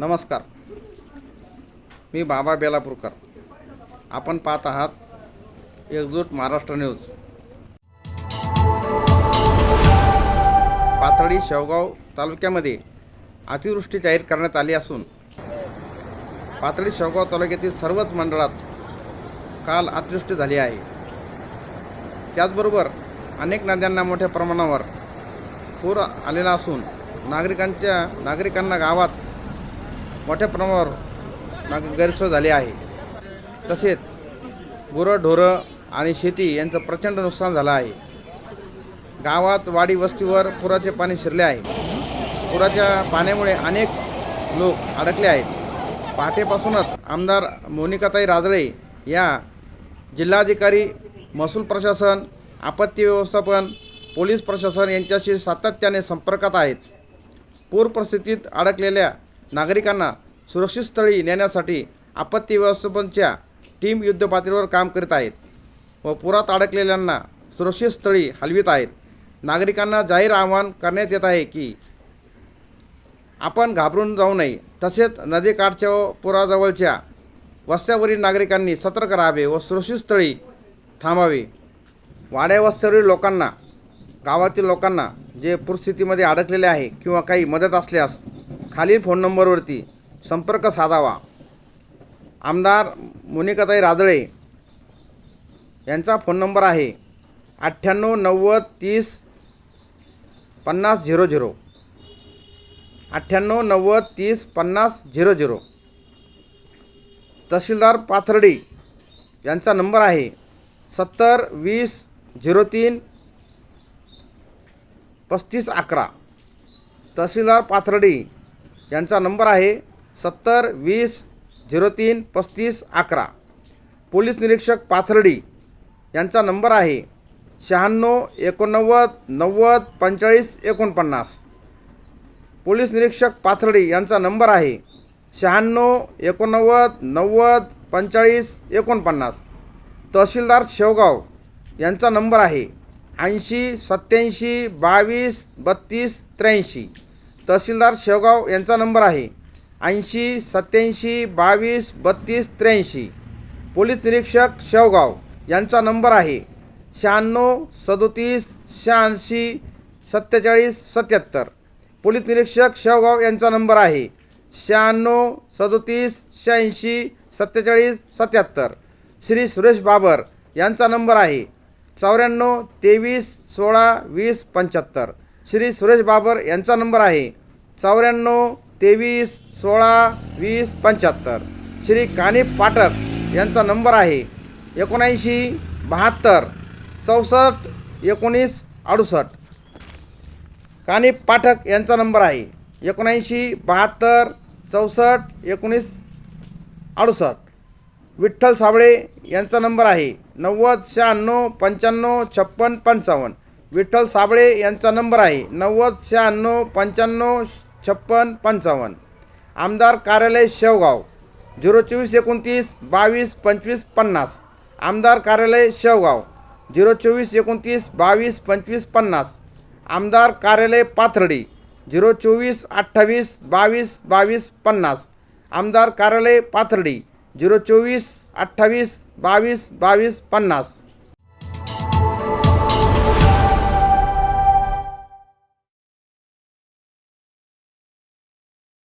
नमस्कार. मी बाबा बेलापूरकर. आपण पाहत आहात एकजूट महाराष्ट्र न्यूज. पाथर्डी शेवगाव तालुक्यामध्ये अतिवृष्टी जाहीर करण्यात आली असून पाथर्डी शेवगाव तालुक्यातील सर्वच मंडळात काल अतिवृष्टी झाली आहे. त्याचबरोबर अनेक नद्यांना मोठ्या प्रमाणावर पूर आलेला असून नागरिकांच्या नागरिकांना गावात मोठ्या प्रमाणावर ना गैरसोय झाली आहे. तसेच गुरंढोरं आणि शेती यांचं प्रचंड नुकसान झालं आहे. गावात वाडी वस्तीवर पुराचे पाणी शिरले आहे. पुराच्या पाण्यामुळे अनेक लोक अडकले आहेत. पहाटेपासूनच आमदार मोनिकाताई राजळे या जिल्हाधिकारी महसूल प्रशासन आपत्ती व्यवस्थापन पोलीस प्रशासन यांच्याशी सातत्याने संपर्कात आहेत. पूर परिस्थितीत अडकलेल्या नागरिकांना सुरक्षित स्थळी नेण्यासाठी आपत्ती व्यवस्थापनच्या टीम युद्धपातळीवर काम करीत आहेत व पुरात अडकलेल्यांना सुरक्षित स्थळी हलवित आहेत. नागरिकांना जाहीर आवाहन करण्यात येत आहे की आपण घाबरून जाऊ नये. तसेच नदीकाठच्या व पुराजवळच्या वस्त्यावरील नागरिकांनी सतर्क राहावे व सुरक्षित स्थळी थांबावे. वाड्या वस्त्यावरील लोकांना गावातील लोकांना जे पूरस्थितीमध्ये अडकलेले आहे किंवा काही मदत असल्यास खालील फोन नंबरवरती संपर्क साधावा. आमदार मोनिकाताई राजळे यांचा फोन नंबर आहे अठ्ठ्याण्णव नव्वद तीस पन्नास झिरो झिरो. अठ्ठ्याण्णव नव्वद तीस पन्नास झिरो झिरो. तहसीलदार पाथर्डी यांचा नंबर आहे सत्तर वीस झिरो तीन पस्तीस अकरा. तहसीलदार पाथर्डी यांचा नंबर आहे सत्तर वीस झिरो तीन पस्तीस अकरा. पोलीस निरीक्षक पाथर्डी यांचा नंबर आहे शहाण्णव एकोणनव्वद नव्वद पंचेचाळीस एकोणपन्नास. पोलीस निरीक्षक पाथर्डी यांचा नंबर आहे शहाण्णव एकोणनव्वद नव्वद पंचेचाळीस एकोणपन्नास. तहसीलदार शेवगाव यांचा नंबर आहे ऐंशी सत्याऐंशी बावीस बत्तीस त्र्याऐंशी. तहसीलदार शेवगाव यांचा नंबर आहे. ऐंशी सत्याऐंशी बावीस बत्तीस त्र्याऐंशी. पोलीस निरीक्षक शेवगाव यांचा नंबर आहे. शहाण्णव सदोतीस शहाऐंशी सत्तेचाळीस सत्याहत्तर. पोलीस निरीक्षक शेवगाव यांचा नंबर आहे. शहाण्णव सदोतीस शहाऐंशी सत्तेचाळीस सत्याहत्तर. श्री सुरेश बाबर यांचा नंबर आहे. चौऱ्याण्णव तेवीस सोळा वीस पंच्याहत्तर. श्री सुरेश बाबर यांचा नंबर आहे चौऱ्याण्णव तेवीस सोळा वीस पंच्याहत्तर. श्री कानिफ फाटक यांचा नंबर आहे एकोणऐंशी बहात्तर चौसष्ट एकोणीस अडुसष्ट. कानिफ पाठक यांचा नंबर आहे एकोणऐंशी बहात्तर चौसष्ट एकोणीस अडुसष्ट. विठ्ठल साबळे यांचा नंबर आहे नव्वद शहाण्णव पंच्याण्णव छप्पन पंचावन्न. विठ्ठल साबळे यांचा नंबर आहे नव्वद शहाण्णव पंच्याण्णव छप्पन पंचावन्न. आमदार कार्यालय शेवगाव. झिरो चोवीस एकोणतीस बावीस पंचवीस पन्नास. आमदार कार्यालय शेवगाव. झिरो चोवीस एकोणतीस बावीस पंचवीस पन्नास. आमदार कार्यालय पाथर्डी. झिरो चोवीस अठ्ठावीस बावीस बावीस पन्नास. आमदार कार्यालय पाथर्डी. झिरो चोवीस अठ्ठावीस बावीस बावीस पन्नास.